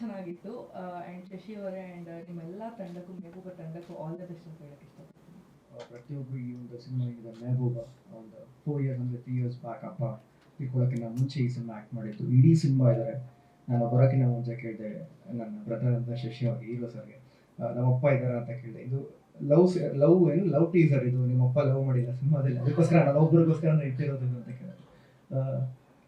ಚೆನ್ನಾಗಿತ್ತು. ಆ್ಯಂಡ್ ಶಶಿ ಅವರೇ ಆ್ಯಂಡ್ ನಿಮ್ಮೆಲ್ಲ ತಂಡಕ್ಕೂ ಮೆಹಬೂಬ ತಂಡಕ್ಕೂ ಆಲ್ ದ ಬೆಸ್ಟ್ ಅಂತ ಹೇಳಕ್ಕೆ ಇಷ್ಟಪಡ್ತೀನಿ. ಪ್ರತಿಯೊಬ್ಬರು ಈ ಒಂದು ಸಿನಿಮಾ ಇದೆ ಮೆಹಬೂಬ ಒಂದು ಫೋರ್ ಇಯರ್ಸ್ ಅಂದರೆ ತ್ರೀ ಇಯರ್ಸ್ ಬ್ಯಾಕ್ ಅಪ್ಪ ತಿಳ್ಕೊಳ್ಳೋಕ್ಕಿಂತ ಮುಂಚೆ ಈ ಸಿನಿಮಾ ಆ್ಯಕ್ಟ್ ಮಾಡಿದ್ದು. ಇಡೀ ಸಿನಿಮಾ ಇದ್ದಾರೆ. ನಾನು ಬರೋಕ್ಕಿಂತ ಮುಂಚೆ ಕೇಳಿದೆ, ನನ್ನ ಬ್ರದರ್ ಅಂತ ಶಶಿ ಅವ್ರಿಗೆ ಹೀರೋ ಸರ್ಗೆ ನಮ್ಮಪ್ಪ ಇದ್ದಾರೆ ಅಂತ ಕೇಳಿದೆ. ಇದು ಲವ್ ಲವ್ ಏನು, ಲವ್ ಟೀಸರ್ ಇದು. ನಿಮ್ಮಪ್ಪ ಲವ್ ಮಾಡಿಲ್ಲ ಸಿನಿಮಾದಲ್ಲಿ. ಅದಕ್ಕೋಸ್ಕರ ನಾನು ಒಬ್ಬರಿಗೋಸ್ಕರ ಇಟ್ಟಿರೋದು ಅಂತ ಕೇಳಿದೆ.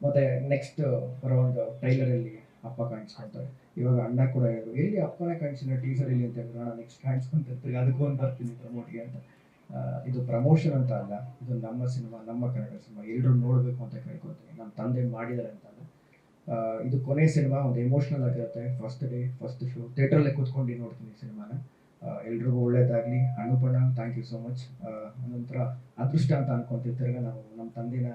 ಮತ್ತೆ ನೆಕ್ಸ್ಟ್ ಬರೋ ಒಂದು ಟ್ರೈಲರಲ್ಲಿ ಅಪ್ಪ ಕಾಣಿಸ್ಕೊಂತಾರೆ. ಇವಾಗ ಅಣ್ಣ ಕೂಡ ಹೇಳಿದ್ರು, ಎಲ್ಲಿ ಅಪ್ಪನೇ ಕಾಣಿಸಿಲ್ಲ ಟೀಸರ್ ಇಲ್ಲಿ ಅಂತ ಹೇಳಿದ್ರು ನೆಕ್ಸ್ಟ್ ಕಾಣಿಸ್ಕೊಂತಿರ್ತೀವಿ ಅದಕ್ಕೂ ಒಂದು ಬರ್ತೀನಿ ಪ್ರಮೋಟ್ಗೆ ಅಂತ. ಇದು ಪ್ರಮೋಷನ್ ಅಂತ ಅಲ್ಲ, ಇದು ನಮ್ಮ ಸಿನಿಮಾ, ನಮ್ಮ ಕನ್ನಡ ಸಿನಿಮಾ ಎಲ್ಲರೂ ನೋಡಬೇಕು ಅಂತ ಕೇಳ್ಕೊತೀನಿ ನಮ್ಮ ತಂದೆ ಮಾಡಿದ್ದಾರೆ ಅಂತ ಅಲ್ಲ. ಇದು ಕೊನೆ ಸಿನಿಮಾ, ಒಂದು ಎಮೋಷ್ನಲ್ ಆಗಿರುತ್ತೆ ಫಸ್ಟ್ ಡೇ ಫಸ್ಟ್ ಶೋ ಥಿಯೇಟ್ರಲ್ಲೇ ಕೂತ್ಕೊಂಡು ನೋಡ್ತೀನಿ ಸಿನಿಮಾನ. ಎಲ್ರಿಗೂ ಒಳ್ಳೇದಾಗಲಿ. ಹಣ್ಣುಪಣ್ಣ ಥ್ಯಾಂಕ್ ಯು ಸೋ ಮಚ್ ನಂತರ ಅದೃಷ್ಟ ಅಂತ ಅನ್ಕೊಂತಿರ್ತಾರೆ ನಾವು ನಮ್ಮ ತಂದೆನ,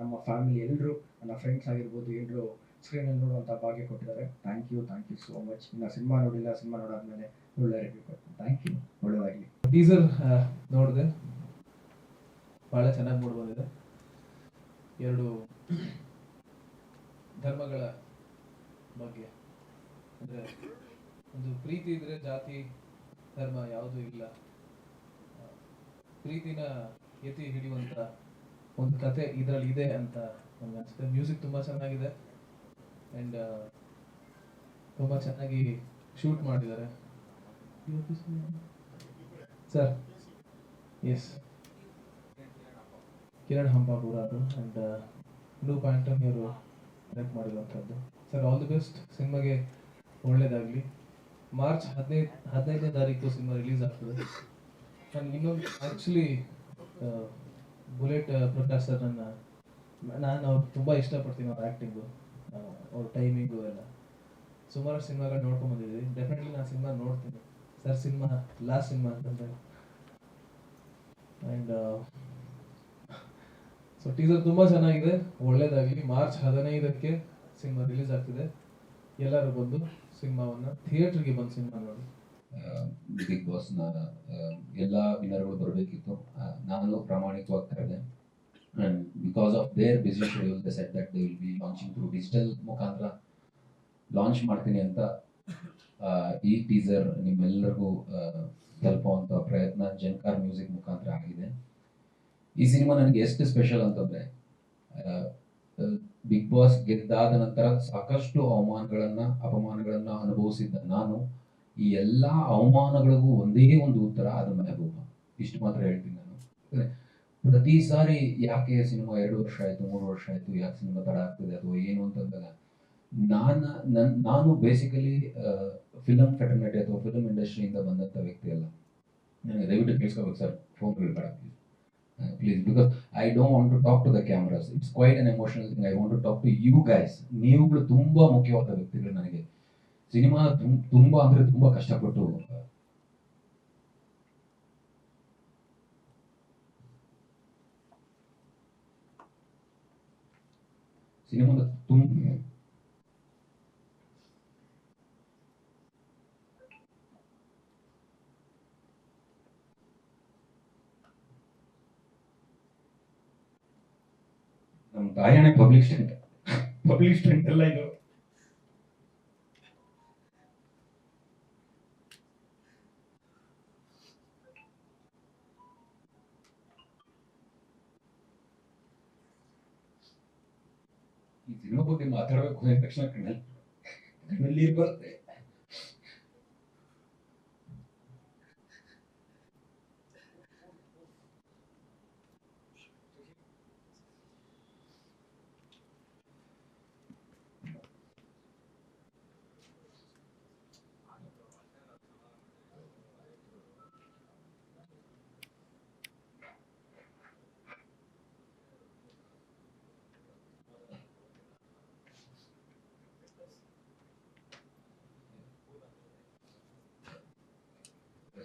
ನಮ್ಮ ಫ್ಯಾಮಿಲಿ ಎಲ್ಲರೂ ನನ್ನ ಫ್ರೆಂಡ್ಸ್ ಆಗಿರ್ಬೋದು ಎಲ್ಲರೂ ಸ್ಕ್ರೀನಲ್ಲಿ ನೋಡುವಂಥ ಭಾಗ್ಯ ಕೊಟ್ಟಿದ್ದಾರೆ. Thank you thank you so much ಇನ್ನ ಸಿನಿಮಾ ನೋಡಿಲ್ಲ, ಸಿನಿಮಾ ನೋಡಾದ್ಮೇಲೆ ಒಳ್ಳೆ ರಿವ್ಯೂ ಕೊಡ್ತೀನಿ ಥ್ಯಾಂಕ್ ಯು ಒಳ್ಳೇದಾಗಲಿ. ಟೀಸರ್ ನೋಡಿದೆ. ಭಾಳ ಚೆನ್ನಾಗಿ ಮೂಡ್ ಬಂದಿದೆ. ಎರಡು ಧರ್ಮಗಳ ಬಗ್ಗೆ. ಅಂದರೆ ಒಂದು ಪ್ರೀತಿ ಇದ್ರೆ ಜಾತಿ, ಧರ್ಮ ಯಾವುದೂ ಇಲ್ಲ. ಪ್ರೀತಿನ ಎತ್ತಿ ಹಿಡಿಯುವಂತ ಒಂದು ಕತೆ ಇದರಲ್ಲಿ ಇದೆ ಅಂತ ನನಗೆ ಅನಿಸುತ್ತೆ ಮ್ಯೂಸಿಕ್ ತುಂಬಾ ಚೆನ್ನಾಗಿದೆ. ಆ್ಯಂಡ್ ತುಂಬ ಚೆನ್ನಾಗಿ ಶೂಟ್ ಮಾಡಿದ್ದಾರೆ. ಸರ್ ಎಸ್ ಕಿರಣ್ ಹಂಪಾಪುರ ಅದು ಆ್ಯಂಡ್ ಬ್ಲೂ ಪ್ಯಾಂಟಮ್ ಇವರು ಕನೆಕ್ಟ್ ಮಾಡಿರುವಂಥದ್ದು ಸರ್ ಆಲ್ ದಿ ಬೆಸ್ಟ್ ಸಿನಿಮಾಗೆ ಒಳ್ಳೇದಾಗಲಿ. ಮಾರ್ಚ್ ಹದಿನೈದು, ಹದಿನೈದನೇ ತಾರೀಕು ಸಿನಿಮಾ ರಿಲೀಸ್ ಆಗ್ತದೆ. ನನಗೆ ಇನ್ನೊಂದು ಆ್ಯಕ್ಚುಲಿ ಬುಲೆಟ್ ಪ್ರಕಾಶ್ ಸರ್ ನನ್ನ ನಾನು ಅವ್ರು ತುಂಬ ಇಷ್ಟಪಡ್ತೀನಿ ಅವ್ರ ಆ್ಯಕ್ಟಿಂಗು ಅವ್ರ ಟೈಮಿಂಗು ಎಲ್ಲ. ಸುಮಾರು ಸಿನಿಮಾಗಳು ನೋಡ್ಕೊಂಡು ಬಂದಿದ್ದೀವಿ ಡೆಫಿನೆಟ್ಲಿ ನಾನು ಸಿನಿಮಾ ನೋಡ್ತೀನಿ. ಸರ್ ಸಿನಿಮಾ ಲಾಸ್ಟ್ ಸಿನಿಮಾ ಅಂತಂದ್ರೆ. ಆ್ಯಂಡ್ ಸೊ ಟೀಸರ್ ತುಂಬ ಚೆನ್ನಾಗಿದೆ. ಒಳ್ಳೇದಾಗಲಿ. ಮಾರ್ಚ್ ಹದಿನೈದಕ್ಕೆ ಸಿನಿಮಾ ರಿಲೀಸ್ ಆಗ್ತಿದೆ. ಎಲ್ಲರೂ ಬಂದು ಸಿನಿಮಾವನ್ನು ಥಿಯೇಟ್ರಿಗೆ ಬಂದು ಸಿನಿಮಾ ನೋಡಿ. ಬಿಗ್ ಬಾಸ್ನ ಎಲ್ಲ ವಿನರ್ಗಳು ಬರಬೇಕಿತ್ತು. ನಾನು ಪ್ರಾಮಾಣಿಕವಾಗ್ತಾ ಕರೆದೆ and because of their busy schedule they set that they will be launching through digital ಮುಖಾಂತರ. ಲಾಂಚ್ ಮಾಡ್ತೀನಿ ಅಂತ ಈ ಟೀಸರ್ ನಿಮ್ಮೆಲ್ಲರಿಗೂ ತಲುಪುವಂಥ ಪ್ರಯತ್ನ ಜನ್ಕಾರ್ ಮ್ಯೂಸಿಕ್ ಮುಖಾಂತರ ಆಗಿದೆ. ಈ ಸಿನಿಮಾ ನನಗೆ ಎಷ್ಟು ಸ್ಪೆಷಲ್ ಅಂತಂದರೆ ಬಿಗ್ ಬಾಸ್ ಗೆದ್ದಾದ ನಂತರ ಸಾಕಷ್ಟು ಅವಮಾನಗಳನ್ನು, ಅಪಮಾನಗಳನ್ನು ಅನುಭವಿಸಿದ್ದ ನಾನು, ಈ ಎಲ್ಲ ಅವಮಾನಗಳಿಗೂ ಒಂದೇ ಒಂದು ಉತ್ತರ, ಅದು ಮೆಹಬೂಬ. ಇಷ್ಟು ಮಾತ್ರ ಹೇಳ್ತೀನಿ ನಾನು. ಪ್ರತಿ ಸಾರಿ ಯಾಕೆ ಸಿನಿಮಾ ಎರಡು ವರ್ಷ ಆಯ್ತು, ಮೂರು ವರ್ಷ ಆಯ್ತು, ಯಾಕೆ ಸಿನಿಮಾ ತಡ ಆಗ್ತದೆ ಅಥವಾ ಏನು ಅಂತಂದಾಗ, ನಾನು, ನನ್, ನಾನು ಬೇಸಿಕಲಿ ಫಿಲಮ್ ಫೆಟರ್ನಿಟಿ ಅಥವಾ ಫಿಲಮ್ ಇಂಡಸ್ಟ್ರಿಯಿಂದ ಬಂದಂಥ ವ್ಯಕ್ತಿ ಅಲ್ಲ. ನನಗೆ ದಯವಿಟ್ಟು ಕೇಳಿಸ್ಕೋಬೇಕು ಸರ್ ಫೋನ್ ಬೇಡ please because I don't want to talk to the cameras it's quite an emotional thing I want to talk to you guys ನೀವುಗಳು ತುಂಬಾ ಮುಖ್ಯವಾದ ವ್ಯಕ್ತಿಗಳು ನನಗೆ. ಸಿನಿಮಾ ತುಂಬಾ ಅಂದ್ರೆ ತುಂಬಾ ಕಷ್ಟಪಟ್ಟು ಸಿನಿಮಾದ ತುಂಬ ನಮ್ಮ ತಾಯಣೆ ಪಬ್ಲಿಕ್ ಪಬ್ಲಿಕ್ ಎಲ್ಲ ಇದು ಈ ಸಿನಿಮಾ ಬಗ್ಗೆ ಮಾತಾಡಬೇಕು ಅಂದ ತಕ್ಷಣ ಕಣ್ಣಲ್ಲಿ ಕಣ್ಣಲ್ಲಿ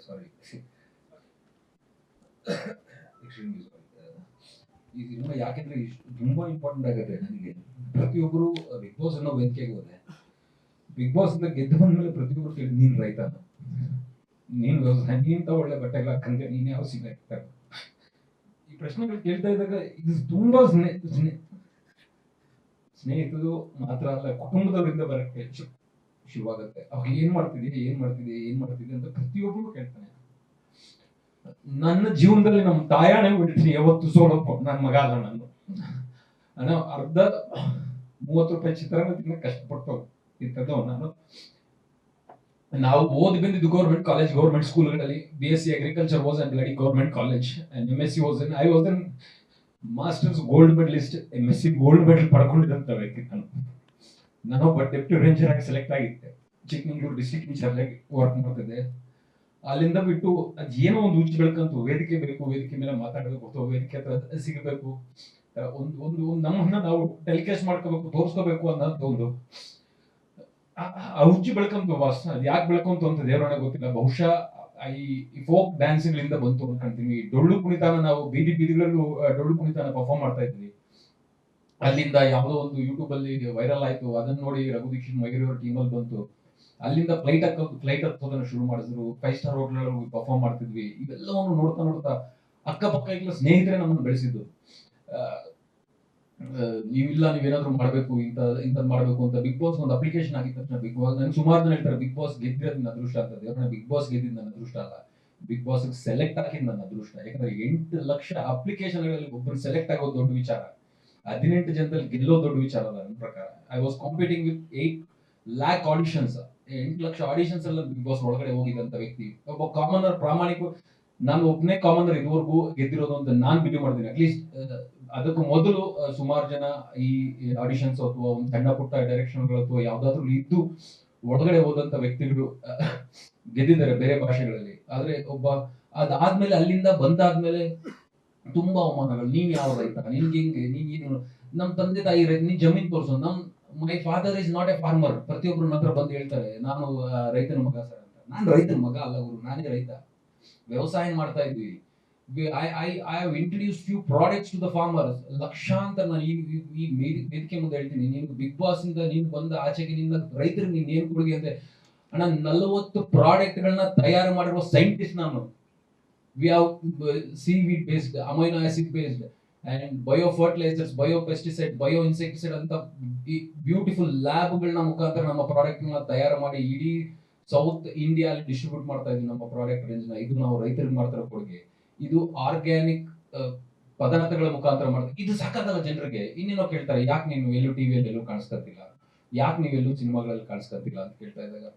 ನೀರು ಎಕ್ಸ್ಟ್ರೀಮ್ಲಿ ಸಾರಿ ಈ ಸಿನಿಮಾ ಯಾಕೆಂದ್ರೆ ಇಷ್ಟು ತುಂಬಾ ಇಂಪಾರ್ಟೆಂಟ್ ಆಗುತ್ತೆ ನನಗೆ. ಪ್ರತಿಯೊಬ್ಬರು ಬಿಗ್ ಬಾಸ್ ಅನ್ನೋ ವೇದಿಕೆಗೆ ಹೋದೆ ಬಿಗ್ ಬಾಸ್ ಅಂತ ಗೆದ್ದು ಬಂದ್ಮೇಲೆ ಪ್ರತಿಯೊಬ್ಬರು ಕೇಳಿ, ನೀನ್ ರೈತ ನೀನ್ ವ್ಯವಸಾಯ ನೀಂತ ಒಳ್ಳೆ ಬಟ್ಟೆಗಳ ಹಾಕಂದ್ರೆ ನೀನ್ ಯಾವ ಸೀಮೆ ಈ ಪ್ರಶ್ನೆಗಳು ಕೇಳ್ತಾ ಇದ್ದಾಗ ಇದು ತುಂಬಾ ಸ್ನೇಹ ಸ್ನೇಹಿತರು ಮಾತ್ರ ಅಲ್ಲ, ಕುಟುಂಬದವರಿಂದ ಬರಕ್ಕೆ ಶುರುವಾಗುತ್ತೆ. ಅವಾಗ ಏನ್ ಮಾಡ್ತಿದ್ಯಾ ಏನ್ ಮಾಡ್ತಿದ್ಯಾ ಏನ್ ಮಾಡ್ತಿದ್ಯಾ ಅಂತ ಪ್ರತಿಯೊಬ್ಬರು ಕೇಳ್ತಾನೆ. ನನ್ನ ಜೀವನದಲ್ಲಿ ನಮ್ಮ ತಾಯಾಣೆ ಬಿಡ್ತೀನಿ ಯಾವತ್ತು ಸೋಲಪ್ಪ ನನ್ನ ಮಗ ಅಲ್ಲ ನಾನು ಅರ್ಧ ಮೂವತ್ತು ರೂಪಾಯಿ ಚಿತ್ರಾನ್ನ ತಿನ್ನಕ್ಕೆ ಕಷ್ಟಪಟ್ಟು ಇರ್ತದವ ನಾನು. ನಾವು ಓದಿ ಬಂದಿದ್ದು government college government ಸ್ಕೂಲ್ಗಳಲ್ಲಿ B S C agriculture was and ಲಡಿ government college and M S C was I was an masters gold medalist M S C gold medal ಪಡ್ಕೊಂಡಿದ್ದಂತ ವ್ಯಕ್ತಿ ನಾನು. ನಾನು ಒಬ್ಬ ಡೆಪ್ಟಿ ರೇಂಜರ್ ಆಗಿ ಸೆಲೆಕ್ಟ್ ಆಗಿದ್ದೆ. ಚಿಕ್ಕಮಂಗ್ಳೂರು ಡಿಸ್ಟ್ರಿಕ್ಟ್ ಇನ್ಚಾರ್ಜ್ ವರ್ಕ್ ಮಾಡ್ತಿದ್ದೆ. ಅಲ್ಲಿಂದ ಬಿಟ್ಟು ಅದ್ ಏನೋ ಒಂದು ಹುಚ್ಚು ಬೆಳ್ಕಂತು, ವೇದಿಕೆ ಬೇಕು, ವೇದಿಕೆ ಮೇಲೆ ಮಾತಾಡಬೇಕು ಅಥವಾ ವೇದಿಕೆ ಹತ್ರ ಸಿಗಬೇಕು. ಒಂದು ಒಂದು ನಮ್ಮನ್ನ ನಾವು ಟೆಲಿಕಾಸ್ಟ್ ಮಾಡ್ಕೋಬೇಕು, ತೋರಿಸ್ಕೋಬೇಕು ಅನ್ನೋದು ಒಂದು. ಆ- ಹುಚ್ಚು ಬೆಳ್ಕಂತು ವಾಸ್ ಅದು ಯಾಕೆ ಬೆಳ್ಕೊಂತು ಅಂತ ದೇವರೊಳಗೆ ಗೊತ್ತಿಲ್ಲ. ಬಹುಶಃ ಈ ಫೋಕ್ ಡ್ಯಾನ್ಸ್ಗಳಿಂದ ಬಂತು ಅನ್ಕೊಂತೀನಿ. ಈ ಡೊಳ್ಳು ಕುಣಿತಾನ ನಾವು ಬೀದಿ ಬೀದಿಗಳಲ್ಲೂ ಡೊಳ್ಳು ಕುಣಿತಾನ ಪರ್ಫಾರ್ಮ್ ಮಾಡ್ತಾ ಇದ್ವಿ. ಅಲ್ಲಿಂದ ಯಾವುದೋ ಒಂದು ಯೂಟ್ಯೂಬ್ ಅಲ್ಲಿ ವೈರಲ್ ಆಯ್ತು. ಅದನ್ನ ನೋಡಿ ರಘು ದೀಕ್ಷಿತ್ ಟೀಮ್ ಅಲ್ಲಿ ಬಂತು. ಅಲ್ಲಿಂದ ಫ್ಲೈಟ್ ಫ್ಲೈಟ್ ಹತ್ತೋದನ್ನ ಶುರು ಮಾಡಿದ್ರು. ಫೈವ್ ಸ್ಟಾರ್ ಹೋಟೆಲ್ ಪರ್ಫಾರ್ಮ್ ಮಾಡ್ತಿದ್ವಿ. ಇವೆಲ್ಲವನ್ನು ನೋಡ್ತಾ ನೋಡ್ತಾ ಅಕ್ಕಪಕ್ಕ ಇಲ್ಲ ಸ್ನೇಹಿತರೆ ನಮ್ಮನ್ನು ಬೆಳೆಸಿದ್ದು. ನೀವಿಲ್ಲ, ನೀವೇನಾದ್ರೂ ಮಾಡ್ಬೇಕು ಇಂತ ಇಂತ ಮಾಡ್ಬೇಕು ಅಂತ ಬಿಗ್ ಬಾಸ್ ಒಂದು ಅಪ್ಲಿಕೇಶನ್ ಆಗಿದ ತಕ್ಷಣ ಬಿಗ್ ಬಾಸ್ ನನ್ಗೆ ಸುಮಾರು ಜನ ಹೇಳ್ತಾರೆ ಬಿಗ್ ಬಾಸ್ ಗೆದ್ದಿರೋದು ನನ್ನ ಅದೃಷ್ಟ ಅಂತ. ಯಾಕಂದ್ರೆ ಬಿಗ್ ಬಾಸ್ ಗೆದ್ದಿದ್ದು ನನ್ನ ಅದೃಷ್ಟ ಅಲ್ಲ. ಬಿಗ್ ಬಾಸ್ ಸೆಲೆಕ್ಟ್ ಆಗಿದ್ದು ನನ್ನ ಅದೃಷ್ಟ. ಯಾಕಂದ್ರೆ ಎಂಟು ಲಕ್ಷ ಅಪ್ಲಿಕೇಶನ್ಗಳಲ್ಲಿ ಒಬ್ಬರು ಸೆಲೆಕ್ಟ್ ಆಗೋದು ದೊಡ್ಡ ವಿಚಾರ. ಹದಿನೆಂಟು ಜನದಲ್ಲಿ ಗೆಲ್ಲೋ ದೊಡ್ಡ ವಿಚಾರ ಅಲ್ಲ, ನನ್ನ ಪ್ರಕಾರ. I was competing with eight lakh auditions ಎಂಟು ಲಕ್ಷ ಆಡಿಷನ್ಸ್ ಎಲ್ಲ ಬಿಗ್ ಬಾಸ್ ಒಳಗಡೆ ಹೋಗಿದಂತ ವ್ಯಕ್ತಿ. ಒಬ್ಬ ಕಾಮನರ್ ಪ್ರಾಮಾಣಿಕ, ನಾನು ಒಬ್ಬನೇ ಕಾಮನರ್ ಇದುವರೆಗೂ ಗೆದ್ದಿರೋದು ಅಂತ ನಾನ್ ಬಿಲೀವ್ ಮಾಡ್ತೀನಿ ಅಟ್ಲೀಸ್ಟ್ ಅದಕ್ಕೂ ಮೊದಲು ಸುಮಾರು ಜನ ಈ ಆಡಿಷನ್ಸ್ ಅಥವಾ ಒಂದು ಸಣ್ಣ ಪುಟ್ಟ ಡೈರೆಕ್ಷನ್ಗಳು ಅಥವಾ ಯಾವ್ದಾದ್ರು ಇದ್ದು ಒಳಗಡೆ ಹೋದಂತ ವ್ಯಕ್ತಿಗಳು ಗೆದ್ದಿದ್ದಾರೆ ಬೇರೆ ಭಾಷೆಗಳಲ್ಲಿ. ಆದ್ರೆ ಒಬ್ಬ ಅದಾದ್ಮೇಲೆ ಅಲ್ಲಿಂದ ಬಂದಾದ್ಮೇಲೆ ತುಂಬಾ ಅವಮಾನಗಳು. ನೀನ್ ಯಾವ ರೈತ ನಿನ್ಗೆ ಹೆಂಗೆ? ನೀನ್ ಏನು ನಮ್ ತಂದೆ ತಾಯಿ ನೀನ್ ಜಮೀನ್ ತೋರಿಸು. ನಮ್ my father is not a farmer ಪ್ರತಿಯೊಬ್ರು ಹತ್ರ ಬಂದು ಹೇಳ್ತಾರೆ, ನಾನು ರೈತನ ಮಗ ಸರ್ ಅಂತ. ನಾನು ರೈತನ ಮಗ ಅಲ್ಲ ಗುರು, ನಾನೇ ರೈತ. ವ್ಯವಸಾಯ ಮಾಡ್ತಾ ಇದ್ವಿ. I I I have introduce few products to the farmers ಲಕ್ಷಾಂತರ ನಾನು ಈ, ಈ- ಈ ವೇದಿ- ವೇದಿಕೆ ಮುಂದೆ ಹೇಳ್ತೀನಿ. ನೀನು ಬಿಗ್ ಬಾಸ್ ಇಂದ ನೀನು ಬಂದ ಆಚೆಗೆ ನಿನ್ನ ರೈತರಿಗೆ ನೀನ್ ಏನ್ ಕೊಡುಗೆ ಅಂತ. ಅಣ್ಣ, ನಲವತ್ತು ಪ್ರಾಡಕ್ಟ್ ಗಳನ್ನ ತಯಾರು ಮಾಡಿರುವ ಸೈಂಟಿಸ್ಟ್ ನಾನು. We have sea based, amino bio fertilizers bio pesticide bio insecticide ಅಂತ ಬ್ಯೂಟಿಫುಲ್ ಲ್ಯಾಬ್ಗಳನ್ನ ಮುಖಾಂತರ ನಮ್ಮ ಪ್ರಾಡಕ್ಟ್ನ ತಯಾರು ಮಾಡಿ ಇಡೀ ಸೌತ್ ಇಂಡಿಯಾ ಅಲ್ಲಿ ಡಿಸ್ಟ್ರಿಬ್ಯೂಟ್ ಮಾಡ್ತಾ ಇದ್ವಿ ನಮ್ಮ ಪ್ರಾಡಕ್ಟ್ ರೇಂಜ್ನ. ಇದು ನಾವು ರೈತರಿಗೆ ಮಾಡ್ತಿರೋ ಕೊಡುಗೆ. ಇದು ಆರ್ಗ್ಯಾನಿಕ್ ಪದಾರ್ಥಗಳ ಮುಖಾಂತರ ಮಾಡ್ತೀವಿ ಇದು ಸಾಕಾಗಲ್ಲ ಜನರಿಗೆ. ಇನ್ನೇನೋ ಕೇಳ್ತಾರೆ ಯಾಕೆ ನೀನು ಎಲ್ಲೂ ಟಿವಿಯಲ್ಲಿ ಎಲ್ಲೂ ಕಾಣಿಸ್ಕೊತಿಲ್ಲ ಯಾಕೆ ನೀವೆಲ್ಲೂ ಸಿನಿಮಾಗಳಲ್ಲಿ ಕಾಣಿಸ್ಕೊತಿಲ್ಲ ಅಂತ ಕೇಳ್ತಾ ಇದ್ದಾಗ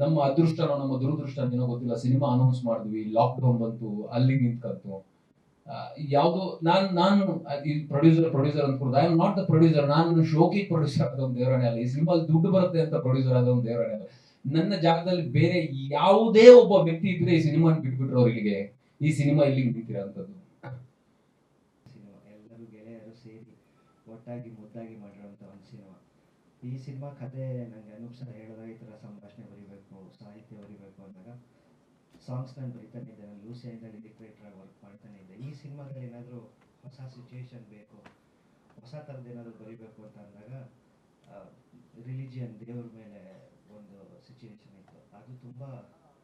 ನಮ್ಮ ಅದೃಷ್ಟನೋ ನಮ್ಮ ದುರದೃಷ್ಟ ಏನೋ ಗೊತ್ತಿಲ್ಲ. ಸಿನಿಮಾ ಅನೌನ್ಸ್ ಮಾಡಿದ್ವಿ ಲಾಕ್ ಡೌನ್ ಬಂತು, ಅಲ್ಲಿ ನಿಂತ್ಕಂತು ಯಾವುದೋ ನಾನು ನಾನು ಪ್ರೊಡ್ಯೂಸರ್ ಪ್ರೊಡ್ಯೂಸರ್ ಅಂತ I am not the producer ನಾನು ಶೋಕಿ ಪ್ರೊಡ್ಯೂಸರ್ ಆದ ಒಂದು ದೇವರಾಣೆ ಅಲ್ಲ. ಈ ಸಿನಿಮಾ ದುಡ್ಡು ಬರುತ್ತೆ ಅಂತ ಪ್ರೊಡ್ಯೂಸರ್ ಆದ ಒಂದು ದೇವರಣೆ ಅಲ್ಲ. ನನ್ನ ಜಾಗದಲ್ಲಿ ಬೇರೆ ಯಾವುದೇ ಒಬ್ಬ ವ್ಯಕ್ತಿ ಇದ್ರೆ ಈ ಸಿನಿಮಾ ಬಿಟ್ಬಿಟ್ರು ಅವರಿಗೆ. ಈ ಸಿನಿಮಾ ಇಲ್ಲಿ ನಿಂತಿರೋ ಅಂತದ್ದು. ಸಿನಿಮಾ ಎಲ್ಲರೂ ಗೆಳೆಯರು ಸೇರಿ ಒಟ್ಟಾಗಿ ಮುದ್ದಾಗಿ ಸಿನಿಮಾ ಈ ಸಿನಿಮಾ ಕತೆ ನನಗೆ ಅನೂಪ್ ಸರ್ ಹೇಳಿದಾಗ ಈ ಥರ ಸಂಭಾಷಣೆ ಬರೀಬೇಕು, ಸಾಹಿತ್ಯ ಬರೀಬೇಕು ಅಂದಾಗ ಸಾಂಗ್ಸ್ ನಾನು ಬರಿತಾನೆ ಇದ್ದೆ ನಾನು ಲೂಸಿಯಾದಲ್ಲಿ ಲಿಟ್ರೇಟರ್ ವರ್ಕ್ ಮಾಡ್ತಾನೆ ಇದ್ದೆ. ಈ ಸಿನಿಮಾದಲ್ಲಿ ಏನಾದರೂ ಹೊಸ ಸಿಚುವೇಶನ್ ಬೇಕು, ಹೊಸ ಥರದ್ದು ಏನಾದರೂ ಬರಿಬೇಕು ಅಂತ ಅಂದಾಗ ರಿಲಿಜಿಯನ್ ದೇವ್ರ ಮೇಲೆ ಒಂದು ಸಿಚುವೇಶನ್ ಇತ್ತು. ಅದು ತುಂಬ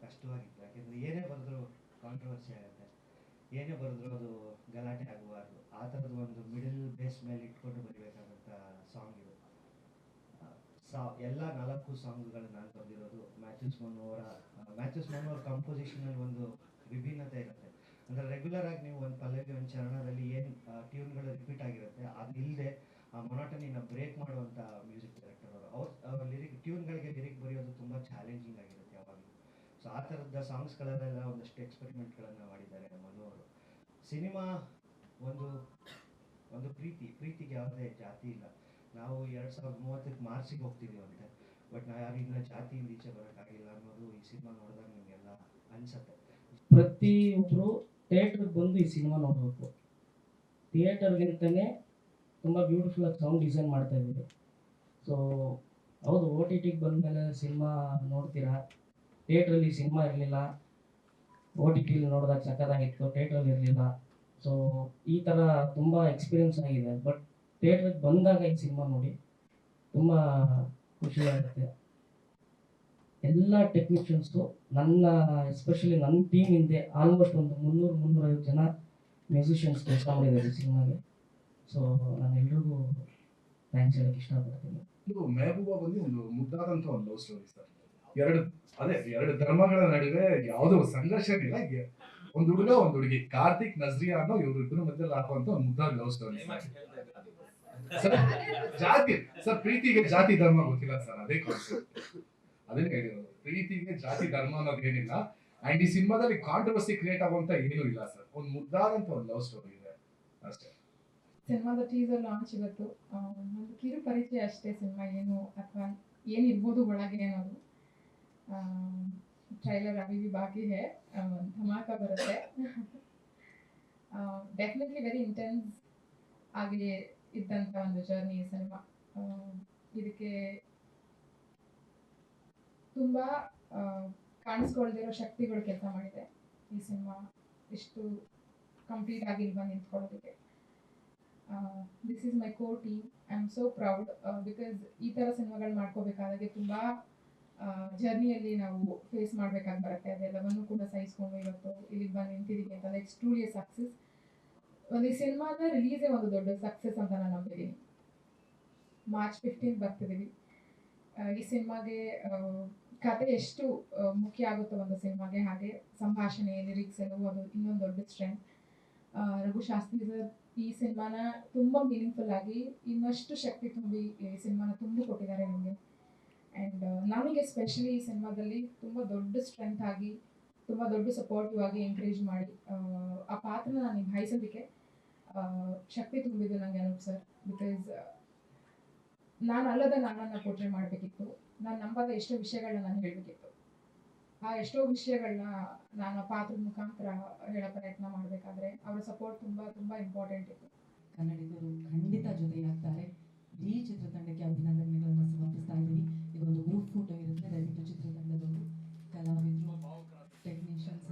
ಕಷ್ಟವಾಗಿತ್ತು. ಯಾಕೆಂದರೆ ಏನೇ ಬರೆದ್ರು ಕಾಂಟ್ರವರ್ಸಿ ಆಗುತ್ತೆ. ಏನೇ ಬರೆದ್ರು ಅದು ಗಲಾಟೆ ಆಗಬಾರ್ದು ಆ ಥರದ ಒಂದು ಮಿಡಲ್ ಬೇಸ್ ಮೇಲೆ ಇಟ್ಕೊಂಡು ಬರಿಬೇಕಾದಂಥ ಸಾಂಗ್ ಸಾ ಎಲ್ಲ ನಾಲ್ಕು ಸಾಂಗ್ಗಳನ್ನು ನಾನು ಬರೆದಿರೋದು ಮ್ಯಾಥ್ಯೂಸ್ ಮನೋರ ಮ್ಯಾಥ್ಯೂಸ್ ಅವರ ಕಂಪೋಸಿಷನಲ್ಲಿ ಒಂದು ವಿಭಿನ್ನತೆ ಇರುತ್ತೆ. ಅಂದರೆ ರೆಗ್ಯುಲರ್ ಆಗಿ ನೀವು ಒಂದು ಪಲ್ಲವಿ, ಒಂದು ಚರಣದಲ್ಲಿ ಏನು ಟ್ಯೂನ್ಗಳು ರಿಪೀಟ್ ಆಗಿರುತ್ತೆ ಅದು ಇಲ್ಲದೆ ಆ ಮೊನಾಟನಿನ ಬ್ರೇಕ್ ಮಾಡುವಂಥ ಮ್ಯೂಸಿಕ್ ಡೈರೆಕ್ಟರ್ ಅವರು. ಅವ್ರ ಅವ್ರ ಲಿರಿಕ್ ಟ್ಯೂನ್ಗಳಿಗೆ ಲಿರಿಕ್ ಬರೆಯೋದು ತುಂಬ ಚಾಲೆಂಜಿಂಗ್ ಆಗಿರುತ್ತೆ ಯಾವಾಗಲೂ. ಸೊ ಆ ಥರದ ಸಾಂಗ್ಸ್ಗಳಲ್ಲೆಲ್ಲ ಒಂದಷ್ಟು ಎಕ್ಸ್ಪೆರಿಮೆಂಟ್ಗಳನ್ನು ಮಾಡಿದ್ದಾರೆ ಮನು ಅವರು. ಸಿನಿಮಾ ಒಂದು ಒಂದು ಪ್ರೀತಿ, ಪ್ರೀತಿಗೆ ಯಾವುದೇ ಜಾತಿ ಇಲ್ಲ. ನಾವು ಎರಡು ಸಾವಿರದ ಮೂವತ್ತಕ್ಕೆ ಹೋಗ್ತೀವಿ ಹೋಗ್ತಿದ್ದೀವಂತೆ ಬಟ್ ನಾವು ಜಾತಿ ಜಾತಿಯಿಂದ ಈಚೆ ಬರೋಕ್ಕಾಗಿಲ್ಲ ಅನ್ನೋದು ಈ ಸಿನಿಮಾ ನೋಡಿದಾಗ ನಿಮಗೆಲ್ಲ ಅನ್ಸತ್ತೆ. ಪ್ರತಿಯೊಬ್ಬರು ಥಿಯೇಟರ್ಗೆ ಬಂದು ಈ ಸಿನಿಮಾ ನೋಡಬೇಕು. ಥಿಯೇಟರ್ಗಿಂತಲೇ ತುಂಬ ಬ್ಯೂಟಿಫುಲ್ ಆಗಿ ಸೌಂಡ್ ಡಿಸೈನ್ ಮಾಡ್ತಾ ಇದ್ದೀವಿ. ಸೊ ಹೌದು ಓ ಟಿ ಟಿಗೆ ಬಂದಮೇಲೆ ಸಿನಿಮಾ ನೋಡ್ತೀರಾ? ಥಿಯೇಟ್ರಲ್ಲಿ ಸಿನಿಮಾ ಇರಲಿಲ್ಲ. ಓ ಟಿ ಟಿಲಿ ನೋಡಿದಾಗ ಸಕ್ಕತ್ತಾಗಿತ್ತು ಥಿಯೇಟ್ರಲ್ಲಿ ಇರಲಿಲ್ಲ. ಸೊ ಈ ಥರ ತುಂಬ ಎಕ್ಸ್ಪೀರಿಯನ್ಸ್ ಆಗಿದೆ. ಬಟ್ ಥಿಯೇಟ್ರಿಗೆ ಬಂದಾಗ ಈ ಸಿನಿಮಾ ನೋಡಿ ತುಂಬ ಖುಷಿ ಆಗುತ್ತೆ ಎಲ್ಲ ಟೆಕ್ನಿಷಿಯನ್ಸು ನನ್ನ, ಎಸ್ಪೆಷಲಿ ನನ್ನ ಟೀಮ್ ಹಿಂದೆ ಆಲ್ಮೋಸ್ಟ್ ಒಂದು ಮುನ್ನೂರು, ಮುನ್ನೂರೈವತ್ತು ಜನ ಮ್ಯೂಸಿಷಿಯನ್ಸ್ ಕೆಲಸ ಮಾಡಿದ್ದಾರೆ ಸಿನಿಮಾಗೆ. ಸೊ ನಾನು ಎಲ್ರಿಗೂ ಥ್ಯಾಂಕ್ಸ್ ಹೇಳಕ್ಕೆ ಇಷ್ಟಪಡ್ತೀನಿ. ಇದು ಮೆಹಬೂಬಾ ಬಂದು ಒಂದು ಮುದ್ದಾದಂತ ಒಂದು ಲವ್ ಸ್ಟೋರಿ ಸರ್. ಎರಡು, ಅದೇ, ಎರಡು ಧರ್ಮಗಳ ನಡುವೆ ಯಾವುದೋ ಸಂಘರ್ಷ ಇಲ್ಲ ಒಂದು ಹುಡುಗ, ಒಂದು ಹುಡುಗಿ. ಕಾರ್ತಿಕ್, ನಜ್ರಿಯಾ ಅನ್ನೋ ಇವ್ರು ಇಬ್ಬರ ಮಧ್ಯೆ ಹಾಕುವಂತ ಒಂದು ಮುದ್ದಾದ ಲವ್ ಸ್ಟೋರಿ ಸರ್ ಜಾತಿ. ಸರ್, ಪ್ರೀತಿಗೆ ಜಾತಿ ಧರ್ಮ ಗೊತ್ತಿಲ್ಲ ಸರ್, ಅದೇ ಕಾನ್ಸೆಪ್ಟ್ ಹೇಳಿರೋದು. ಪ್ರೀತಿಗೆ ಜಾತಿ ಧರ್ಮ ಅನ್ನೋದು ಏನಿಲ್ಲ. ಅಂಡ್ ಈ ಸಿನಿಮಾದಲ್ಲಿ ಕಾಂಟ್ರವರ್ಸಿ ಕ್ರಿಯೇಟ್ ಆಗುವಂತ ಏನೂ ಇಲ್ಲ ಸರ್. ಒಂದು ಮುದ್ದಾದಂತ ಒಂದು ಲವ್ ಸ್ಟೋರಿ ಇದೆ. ಅಷ್ಟೇ. ಸಿನಿಮಾದ ಟೀಸರ್ ಲಾಂಚ್ ಇವತ್ತು ಒಂದು ಕಿರು ಪರಿಚಯ ಅಷ್ಟೇ ಸಿನಿಮಾ ಏನು, ಅಥವಾ ಏನಿರ್ಬೋದು ಒಳಗೆ ಅನ್ನೋದು. ಟ್ರೈಲರ್ ಅಭಿ ಬಾಕಿ ಹೇ ಧಮಾಕ ಬರುತ್ತೆ. ಡೆಫಿನೆಟ್ಲಿ ವೆರಿ ಇಂಟೆನ್ಸ್ ಆಗಿ ಇದ್ದಂಥ ಒಂದು ಜರ್ನಿ ಸಿನಿಮಾ ಇದಕ್ಕೆ ತುಂಬಾ ಕಾಣಿಸ್ಕೊಳ್ದಿರೋ ಶಕ್ತಿಗಳು ಕೆಲಸ ಮಾಡಿದೆ ಈ ಸಿನಿಮಾ ಇಷ್ಟು ಕಂಪ್ಲೀಟ್ ಆಗಿ ಇಲ್ಲಿ ಬಂದು ನಿಂತ್ಕೊಳ್ಳೋದಕ್ಕೆ this is my co team I am so proud because ಈ ಥರ ಸಿನಿಮಾಗಳು ಮಾಡ್ಕೋಬೇಕಾದಾಗೆ ತುಂಬ ಜರ್ನಿಯಲ್ಲಿ ನಾವು ಫೇಸ್ ಮಾಡಬೇಕಾಗಿ ಬರುತ್ತೆ. ಅದೆಲ್ಲವನ್ನು ಕೂಡ ಸಹಿಸ್ಕೊಂಡು ಇವತ್ತು ಇಲ್ಲಿಗೆ ಬಂದು ನಿಂತಿದ್ದೀವಿ ಅಂತ. ಇಟ್ಸ್ ಟ್ರೂಲಿ ಸಕ್ಸಸ್ ಒಂದು ಈ ಸಿನಿಮಾದ ರಿಲೀಸೇ ಒಂದು ದೊಡ್ಡ ಸಕ್ಸಸ್ ಅಂತ ನಾನು ನಂಬಿದ್ದೀನಿ ಮಾರ್ಚ್ ಫಿಫ್ಟೀನ್ ಬರ್ತಿದ್ದೀವಿ ಈ ಸಿನಿಮಾಗೆ ಕತೆ ಎಷ್ಟು ಮುಖ್ಯ ಆಗುತ್ತೋ ಒಂದು ಸಿನಿಮಾಗೆ ಹಾಗೆ ಸಂಭಾಷಣೆ ಲಿರಿಕ್ಸ್ ಎಲ್ಲವೂ ಅದು ಇನ್ನೊಂದು ದೊಡ್ಡ ಸ್ಟ್ರೆಂತ್ ರಘು ಶಾಸ್ತ್ರಿ ಈ ಸಿನಿಮಾನ ತುಂಬ ಮೀನಿಂಗ್ಫುಲ್ ಆಗಿ ಇನ್ನಷ್ಟು ಶಕ್ತಿ ತುಂಬಿ ಈ ಸಿನಿಮಾನ ತುಂಬಿ ಕೊಟ್ಟಿದ್ದಾರೆ ನಿಮಗೆ. ಆ್ಯಂಡ್ ನನಗೆ ಸ್ಪೆಷಲಿ ಈ ಸಿನಿಮಾದಲ್ಲಿ ತುಂಬ ದೊಡ್ಡ ಸ್ಟ್ರೆಂತ್ ಆಗಿ ತುಂಬ ದೊಡ್ಡ ಸಪೋರ್ಟಿವ್ ಆಗಿ ಎಂಕರೇಜ್ ಮಾಡಿ ಆ, ಪಾತ್ರನ ನಾನು ನಿಭಾಯಿಸೋದಕ್ಕೆ ಶಕ್ತಿ ತುಂಬಿದ್ದು ನನಗೆ ಅನೂಪ್ ಸರ್. ಬಿಕಾಸ್ ನಾನು ಅಲ್ಲದ ನನ್ನನ್ನು ಪೋಟ್ರೆ ಮಾಡಬೇಕಿತ್ತು. ನಾನು ನಂಬದ ಎಷ್ಟೋ ವಿಷಯಗಳನ್ನ ನಾನು ಹೇಳಬೇಕಿತ್ತು. ಆ ಎಷ್ಟೋ ವಿಷಯಗಳನ್ನ ನಾನು ಪಾತ್ರದ ಮುಖಾಂತರ ಹೇಳೋ ಪ್ರಯತ್ನ ಮಾಡಬೇಕಾದ್ರೆ ಅವರ ಸಪೋರ್ಟ್ ತುಂಬ ತುಂಬ ಇಂಪಾರ್ಟೆಂಟ್ ಇತ್ತು. ಕನ್ನಡಿಗರು ಖಂಡಿತ ಜೊತೆಯಾಗ್ತಾರೆ. ಈ ಚಿತ್ರತಂಡಕ್ಕೆ ಅಭಿನಂದನೆಗಳನ್ನು ಸಮರ್ಪಿಸ್ತಾ ಇದ್ದೀವಿ ಇದೊಂದು ಗ್ರೂಪ್ ಫೋಟೋ ಇರುತ್ತೆ. ದಯವಿಟ್ಟು ಚಿತ್ರತಂಡದವರು, ಕಲಾವಿದರು ಟೆಕ್ನಿಷಿಯನ್ಸ್